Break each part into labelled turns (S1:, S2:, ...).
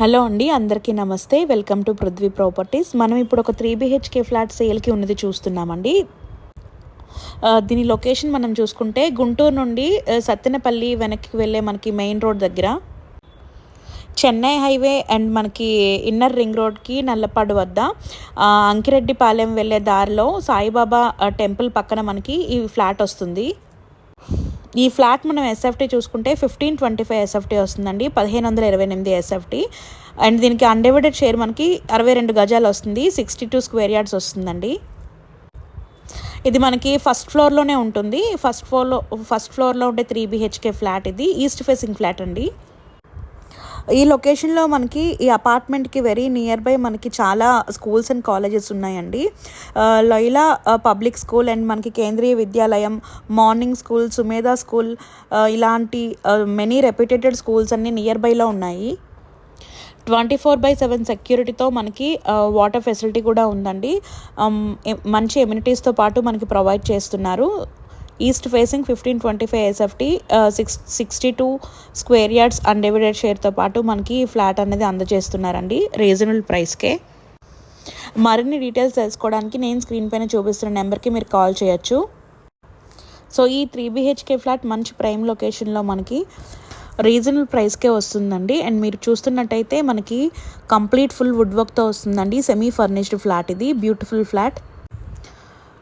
S1: Hello అండి అందరికీ నమస్తే. Welcome to Prithvi properties. మనం ఇప్పుడు ఒక త్రీ బిహెచ్కే ఫ్లాట్ సేల్కి ఉన్నది చూస్తున్నామండి. దీని లొకేషన్ మనం చూసుకుంటే గుంటూరు నుండి సత్తెనపల్లి వెనక్కి వెళ్ళే మనకి మెయిన్ రోడ్ దగ్గర. చెన్నై హైవే అండ్ మనకి ఇన్నర్ రింగ్ రోడ్కి నల్లపాడు వద్ద. అంకిరెడ్డిపాలెం వెళ్ళే దారిలో సాయిబాబా టెంపుల్ పక్కన మనకి ఈ ఫ్లాట్ వస్తుంది. ఈ ఫ్లాట్ మనం ఎస్ఎఫ్టీ చూసుకుంటే ఫిఫ్టీన్ ట్వంటీ ఫైవ్ ఎస్ఎఫ్టీ వస్తుందండి పదిహేను వందల ఇరవై ఎనిమిది ఎస్ఎఫ్టీ అండ్ దీనికి అన్డివైడెడ్ షేర్ మనకి అరవై రెండు గజాలు వస్తుంది సిక్స్టీ టూ స్క్వేర్ యార్డ్స్ వస్తుందండి. ఇది మనకి ఫస్ట్ ఫ్లోర్లోనే ఉంటుంది ఫస్ట్ ఫ్లోర్లో ఫస్ట్ ఫ్లోర్లో ఉండే త్రీ బిహెచ్కే ఫ్లాట్ ఇది ఈస్ట్ ఫేసింగ్ ఫ్లాట్ అండి. ఈ లొకేషన్లో మనకి ఈ అపార్ట్మెంట్కి వెరీ నియర్ బై మనకి చాలా స్కూల్స్ అండ్ కాలేజెస్ ఉన్నాయండి. లైలా పబ్లిక్ స్కూల్ అండ్ మనకి Kendriya Vidyalaya morning school Sumedha school ఇలాంటి మెనీ రెప్యూటేటెడ్ స్కూల్స్ అన్నీ నియర్ బైలో ఉన్నాయి. ట్వంటీ ఫోర్ బై సెవెన్ సెక్యూరిటీతో మనకి వాటర్ ఫెసిలిటీ కూడా ఉందండి. మంచి ఎమ్యూనిటీస్తో పాటు మనకి ప్రొవైడ్ చేస్తున్నారు. East facing fifteen twenty five SFT six sixty two square yards undivided షేర్తో పాటు మనకి ఈ ఫ్లాట్ అనేది అందజేస్తున్నారండి రీజనబుల్ ప్రైస్కే మరిన్ని డీటెయిల్స్ తెలుసుకోవడానికి నేను స్క్రీన్ పైన చూపిస్తున్న నెంబర్కి మీరు కాల్ చేయొచ్చు. సో ఈ త్రీ బిహెచ్కే ఫ్లాట్ మంచి ప్రైమ్ లొకేషన్లో మనకి రీజనబుల్ ప్రైస్కే వస్తుందండి. అండ్ మీరు చూస్తున్నట్టయితే మనకి కంప్లీట్ ఫుల్ వుడ్ వర్క్తో వస్తుందండి సెమీ ఫర్నిష్డ్ ఫ్లాట్ ఇది బ్యూటిఫుల్ ఫ్లాట్.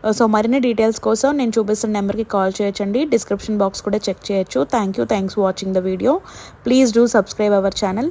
S1: Uh, సో మరిన్ని డీటెయిల్స్ కోసం నేను చూపిస్తున్న నెంబర్కి కాల్ చేయొచ్చండి. డిస్క్రిప్షన్ బాక్స్ కూడా చెక్ చేయొచ్చు. Thank you thanks watching the video please do subscribe our channel